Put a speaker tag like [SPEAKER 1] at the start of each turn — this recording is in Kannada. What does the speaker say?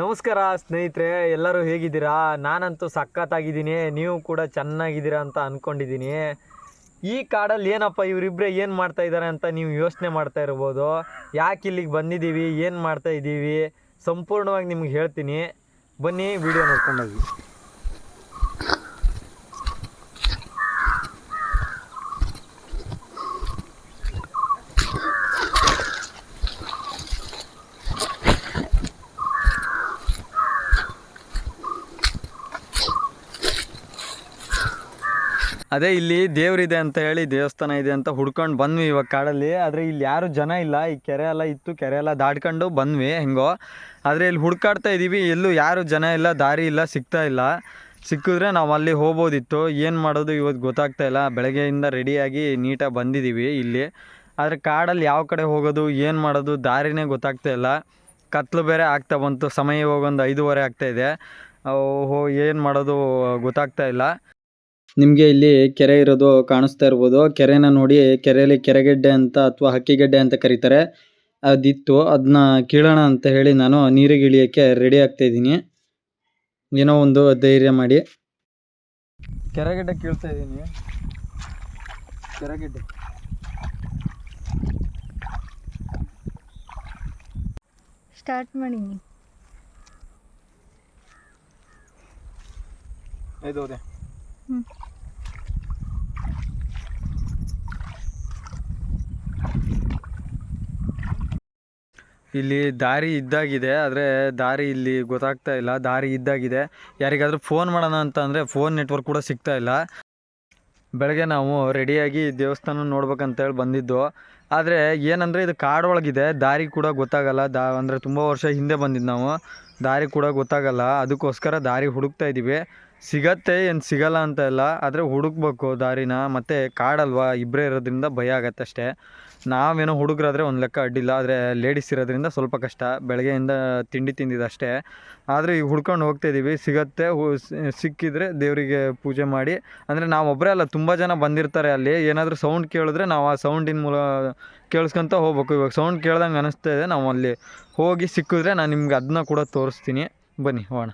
[SPEAKER 1] ನಮಸ್ಕಾರ ಸ್ನೇಹಿತರೆ, ಎಲ್ಲರೂ ಹೇಗಿದ್ದೀರಾ? ನಾನಂತೂ ಸಖತ್ತಾಗಿದ್ದೀನಿ, ನೀವು ಕೂಡ ಚೆನ್ನಾಗಿದ್ದೀರಾ ಅಂತ ಅಂದ್ಕೊಂಡಿದ್ದೀನಿ ಈ ಕಾಡಲ್ಲಿ ಏನಪ್ಪ ಇವರಿಬ್ಬರೇ ಏನು ಮಾಡ್ತಾ ಇದ್ದಾರೆ ಅಂತ ನೀವು ಯೋಚನೆ ಮಾಡ್ತಾ ಇರ್ಬೋದು. ಯಾಕೆ ಇಲ್ಲಿಗೆ ಬಂದಿದ್ದೀವಿ, ಏನು ಮಾಡ್ತಾ ಇದ್ದೀವಿ, ಸಂಪೂರ್ಣವಾಗಿ ನಿಮ್ಗೆ ಹೇಳ್ತೀನಿ. ಬನ್ನಿ, ವಿಡಿಯೋ ನೋಡ್ಕೊಂಡೋಗಿ ಅದೇ ಇಲ್ಲಿ ದೇವ್ರಿದೆ ಅಂತ ಹೇಳಿ ದೇವಸ್ಥಾನ ಇದೆ ಅಂತ ಹುಡ್ಕೊಂಡು ಬಂದ್ವಿ ಇವಾಗ ಕಾಡಲ್ಲಿ. ಆದರೆ ಇಲ್ಲಿ ಯಾರು ಜನ ಇಲ್ಲ. ಈ ಕೆರೆ ಎಲ್ಲ ಇತ್ತು, ಕೆರೆ ಎಲ್ಲ ದಾಟ್ಕೊಂಡು ಬಂದ್ವಿ ಹೆಂಗೋ. ಆದರೆ ಇಲ್ಲಿ ಹುಡ್ಕಾಡ್ತಾ ಇದ್ದೀವಿ ಎಲ್ಲೂ ಯಾರು ಜನ ಇಲ್ಲ, ದಾರಿ ಇಲ್ಲ, ಸಿಗ್ತಾ ಇಲ್ಲ. ಸಿಕ್ಕಿದ್ರೆ ನಾವು ಅಲ್ಲಿ ಹೋಗ್ಬೋದಿತ್ತು. ಏನು ಮಾಡೋದು ಇವತ್ತು ಗೊತ್ತಾಗ್ತಾ ಇಲ್ಲ. ಬೆಳಗ್ಗೆಯಿಂದ ರೆಡಿಯಾಗಿ ನೀಟಾಗಿ ಬಂದಿದ್ದೀವಿ ಇಲ್ಲಿ. ಆದರೆ ಕಾಡಲ್ಲಿ ಯಾವ ಕಡೆ ಹೋಗೋದು, ಏನು ಮಾಡೋದು ದಾರಿನೇ ಗೊತ್ತಾಗ್ತಾ ಇಲ್ಲ. ಕತ್ಲು ಬೇರೆ ಆಗ್ತಾ ಬಂತು. ಸಮಯ ಇವಾಗ ಒಂದು ಐದೂವರೆ ಇದೆ. ಓಹೋ, ಏನು ಮಾಡೋದು ಗೊತ್ತಾಗ್ತಾ ಇಲ್ಲ. ನಿಮಗೆ ಇಲ್ಲಿ ಕೆರೆ ಇರೋದು ಕಾಣಿಸ್ತಾ ಇರ್ಬೋದು. ಕೆರೆನ ನೋಡಿ ಕೆರೆಯಲ್ಲಿ ಕೆರೆಗೆಡ್ಡೆ ಅಂತ ಅಥವಾ ಹಕ್ಕಿಗೆಡ್ಡೆ ಅಂತ ಕರೀತಾರೆ. ಅದಿತ್ತು. ಅದನ್ನ ಕೀಳೋಣ ಅಂತ ಹೇಳಿ ನಾನು ನೀರಿಗೆ ಇಳಿಯೋಕ್ಕೆ ರೆಡಿ ಆಗ್ತಾ ಇದ್ದೀನಿ. ಏನೋ ಒಂದು ಧೈರ್ಯ ಮಾಡಿ. ಕೆರೆಗೆಡ್ಡೆ ಕೀಳ್ತಾ ಇದ್ದೀನಿ. ಕೆರೆಗೆಡ್ಡೆ.
[SPEAKER 2] ಸ್ಟಾರ್ಟ್ ಮಾಡಿ
[SPEAKER 1] ಐದು
[SPEAKER 2] ಹ್ಞೂ
[SPEAKER 1] ಇಲ್ಲಿ ದಾರಿ ಇದ್ದಾಗಿದೆ, ಆದರೆ ದಾರಿ ಇಲ್ಲಿ ಗೊತ್ತಾಗ್ತಾ ಇಲ್ಲ. ದಾರಿ ಇದ್ದಾಗಿದೆ. ಯಾರಿಗಾದರೂ ಫೋನ್ ಮಾಡೋಣ ಅಂತ ಅಂದರೆ ಫೋನ್ ನೆಟ್ವರ್ಕ್ ಕೂಡ ಸಿಗ್ತಾ ಇಲ್ಲ. ಬೆಳಗ್ಗೆ ನಾವು ರೆಡಿಯಾಗಿ ದೇವಸ್ಥಾನ ನೋಡ್ಬೇಕಂತೇಳಿ ಬಂದಿದ್ದು. ಆದರೆ ಏನಂದರೆ ಇದು ಕಾಡೊಳಗಿದೆ ದಾರಿ ಕೂಡ ಗೊತ್ತಾಗಲ್ಲ. ದಾ, ಅಂದರೆ ತುಂಬ ವರ್ಷ ಹಿಂದೆ ಬಂದಿದ್ದು ನಾವು. ದಾರಿ ಕೂಡ ಗೊತ್ತಾಗಲ್ಲ. ಅದಕ್ಕೋಸ್ಕರ ದಾರಿ ಹುಡುಕ್ತಾ ಇದ್ದೀವಿ ಸಿಗತ್ತೆ, ಏನು ಸಿಗಲ್ಲ ಅಂತ ಇಲ್ಲ ಆದರೆ ಹುಡುಕ್ಬೇಕು ದಾರಿನ. ಮತ್ತು ಕಾಡಲ್ವಾ ಇಬ್ಬರೇ ಇರೋದ್ರಿಂದ ಭಯ ಆಗತ್ತೆ ಅಷ್ಟೇ. ನಾವೇನೋ ಹುಡುಗರಾದ್ರೆ ಒಂದು ಲೆಕ್ಕ ಅಡ್ಡಿಲ್ಲ, ಆದರೆ ಲೇಡೀಸ್ ಇರೋದ್ರಿಂದ ಸ್ವಲ್ಪ ಕಷ್ಟ. ಬೆಳಗ್ಗೆಯಿಂದ ತಿಂಡಿ ತಿಂದಿದ್ದು ಅಷ್ಟೇ. ಆದರೆ ಈಗ ಹುಡ್ಕೊಂಡು ಹೋಗ್ತಾ ಇದ್ದೀವಿ ಸಿಗತ್ತೆ, ಹು- ಸಿ- ಸಿಕ್ಕಿದ್ರೆ ದೇವರಿಗೆ ಪೂಜೆ ಮಾಡಿ. ಅಂದರೆ ನಾವೊಬ್ಬರೇ ಅಲ್ಲ, ತುಂಬ ಜನ ಬಂದಿರ್ತಾರೆ ಅಲ್ಲಿ. ಏನಾದರೂ ಸೌಂಡ್ ಕೇಳಿದ್ರೆ ನಾವು ಆ ಸೌಂಡಿನ ಮೂಲ ಕೇಳಿಸ್ಕೊತ ಹೋಗ್ಬೇಕು. ಇವಾಗ ಸೌಂಡ್ ಕೇಳ್ದಂಗೆ ಅನಿಸ್ತಾ ಇದೆ, ನಾವು ಅಲ್ಲಿ ಹೋಗಿ ಸಿಕ್ಕಿದ್ರೆ ನಾನು ನಿಮ್ಗೆ ಅದನ್ನ ಕೂಡ ತೋರಿಸ್ತೀನಿ. ಬನ್ನಿ, ಹೋಗೋಣ.